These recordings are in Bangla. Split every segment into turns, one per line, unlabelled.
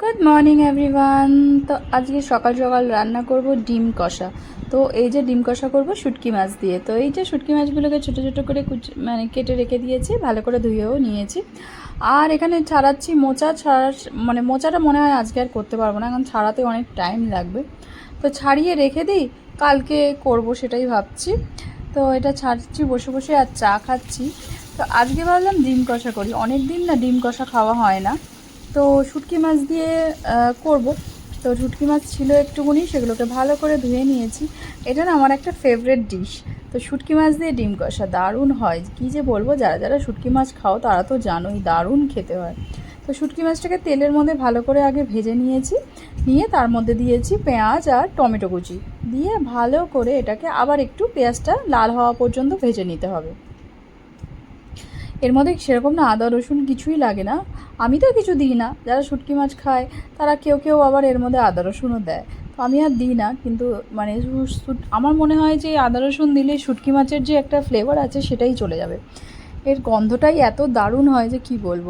গুড মর্নিং এভরিওয়ান তো আজকে সকাল সকাল রান্না করব ডিম কষা। তো এই যে ডিম কষা করব শুটকি মাছ দিয়ে। তো এই যে শুটকি মাছগুলোকে ছোটো ছোটো করে মানে কেটে রেখে দিয়েছি, ভালো করে ধুয়েও নিয়েছি। আর এখানে ছাড়াচ্ছি মোচা। ছাড়া মানে মোচাটা মনে হয় আজকে আর করতে পারব না এখন ছাড়াতে অনেক টাইম লাগবে। তো ছাড়িয়ে রেখে দিই, কালকে করব সেটাই ভাবছি। তো এটা ছাড়ছি, বসে বসে আর চা খাচ্ছি। তো আজকে ভাবলাম ডিম কষা করি। অনেক দিন না ডিম কষা খাওয়া হয় না। তো শুটকি মাছ দিয়ে করব। তো শুটকি মাছ ছিল একটুকুনি সেগুলোকে ভালো করে ধুয়ে নিয়েছি। এটা না আমার একটা ফেভারেট ডিশ তো শুটকি মাছ দিয়ে ডিম কষা দারুণ হয়। কী যে বলব, যারা যারা শুটকি মাছ খাও তারা তো জানোই দারুণ খেতে হয়। তো শুটকি মাছটাকে তেলের মধ্যে ভালো করে আগে ভেজে নিয়েছি। নিয়ে তার মধ্যে দিয়েছি পেঁয়াজ আর টমেটো কুচি। দিয়ে ভালো করে এটাকে আবার একটু পেঁয়াজটা লাল হওয়া পর্যন্ত ভেজে নিতে হবে। এর মধ্যে সেরকম না, আদা, রসুন কিছুই লাগে না। আমি তো কিছু দিই না। যারা শুটকি মাছ খায়, তারা কেউ কেউ আবার এর মধ্যে আদা, রসুনও দেয়। তো আমি আর দিই না, কিন্তু মানে আমার মনে হয় যে আদা, রসুন দিলে শুটকি মাছের যে একটা ফ্লেভার আছে, সেটাই চলে যাবে। এর গন্ধটাই এত দারুণ হয় যে কি বলব।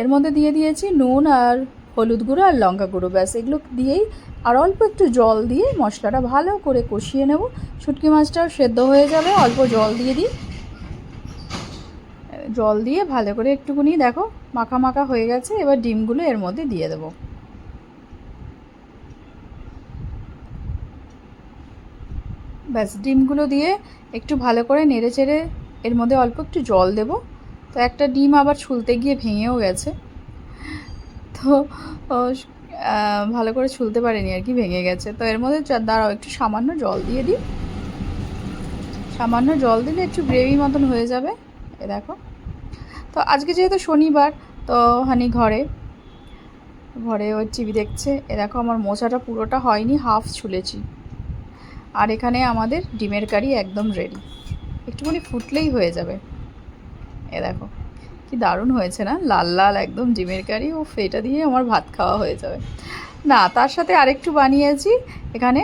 এর মধ্যে দিয়ে দিয়েছি নুন আর হলুদ গুঁড়ো আর লঙ্কা গুঁড়ো, ব্যাস। এগুলো দিয়েই আর অল্প একটু জল দিয়ে মশলাটা ভালো করে কষিয়ে নেব। শুটকি মাছটাও সেদ্ধ হয়ে যাবে, অল্প জল দিয়ে দিই। জল দিয়ে ভালো করে একটুখানি দেখো, মাখা মাখা হয়ে গেছে, এবার ডিমগুলো এর মধ্যে দিয়ে দেবো। ব্যাস, ডিমগুলো দিয়ে একটু ভালো করে নেড়ে চেড়ে এর মধ্যে অল্প একটু জল দেব। তো একটা ডিম আবার ছুলতে গিয়ে ভেঙেও গেছে। তো ভালো করে ছুলতে পারেনি, আর কি ভেঙে গেছে। তো এর মধ্যে দাঁড়াও, একটু সামান্য জল দিয়ে দিই। সামান্য জল দিলে একটু গ্রেভি মতন হয়ে যাবে। এ দেখো। তো আজকে যেহেতু শনিবার, তো হানি ঘরে ঘরে ওই টিভি দেখছে। এ দেখো আমার মোচাটা পুরোটা হয়নি, হাফ ছুলেছি। আর এখানে আমাদের ডিমের কারি একদম রেডি একটুখানি ফুটলেই হয়ে যাবে। এ দেখো, কি দারুণ হয়েছে না? লাল লাল একদম ডিমের কারি ও এটা দিয়ে আমার ভাত খাওয়া হয়ে যাবে। না, তার সাথে আরেকটু বানিয়েছি, এখানে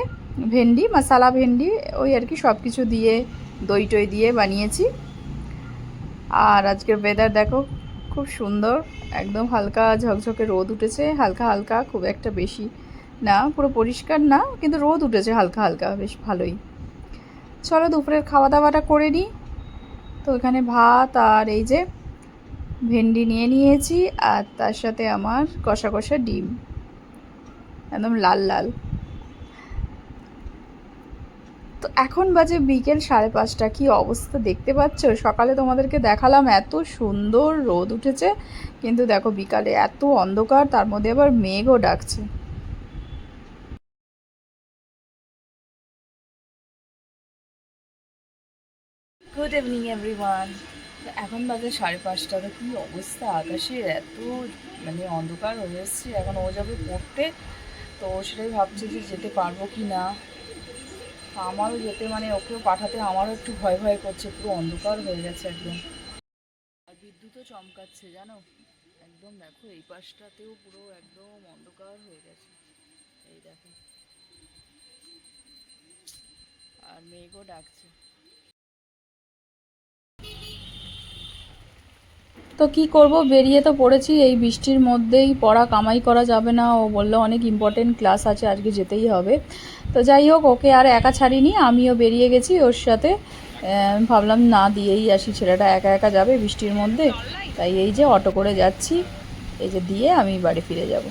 ভেন্ডি, মশালা ভেন্ডি, ওই আর কি সব কিছু দিয়ে দই টই দিয়ে বানিয়েছি। আর আজকের ওয়েদার দেখো, খুব সুন্দর, একদম হালকা ঝকঝকে রোদ উঠেছে, হালকা হালকা, খুব একটা বেশি না, পুরো পরিষ্কার না, কিন্তু রোদ উঠেছে হালকা হালকা, বেশ ভালোই। চলো দুপুরের খাওয়া দাওয়াটা করে নিই। তো এখানে ভাত আর এই যে ভেন্ডি নিয়ে নিয়েছি, আর তার সাথে আমার কষা কষা ডিম। একদম লাল লাল। তো এখন বাজে বিকেল সাড়ে পাঁচটা। কি অবস্থা দেখতে পাচ্ছ? সকালে তোমাদেরকে দেখালাম এত সুন্দর রোদ উঠেছে, কিন্তু দেখো বিকালে এত অন্ধকার, তার মধ্যে আবার মেঘও ডাকছে। গুড ইভিনিং এভরিওয়ান এখন বাজে সাড়ে পাঁচটা। তো কী অবস্থা? আকাশের এত মানে অন্ধকার হয়ে এসছে। এখন ও যাবে পড়তে। তো সেটাই ভাবছি যে যেতে পারব কি না। আমারও যেতে মানে ওকেও পাঠাতে আমারও একটু ভয় ভয় করছে, পুরো অন্ধকার হয়ে গেছে একদম। আর বিদ্যুৎও চমকাচ্ছে, জানো? একদম দেখো, এই পাশটাতেও পুরো একদম অন্ধকার হয়ে গেছে। এই দেখো। আর মেঘও ডাকছে। তো কি করব? বেরিয়ে তো পড়েছি, এই বৃষ্টির মধ্যেই পড়া কামাই করা যাবে না। ও বলল, অনেক ইম্পর্টেন্ট ক্লাস আছে, আজকে যেতেই হবে। তো যাই হোক, ওকে আর একা ছাড়িনি, আমিও বেরিয়ে গেছি ওর সাথে। ভাবলাম, না, দিয়েই আসি, ছেলেটা একা একা যাবে বৃষ্টির মধ্যে। তাই এই যে অটো করে যাচ্ছি, এই যে দিয়ে আমি বাড়ি ফিরে যাব।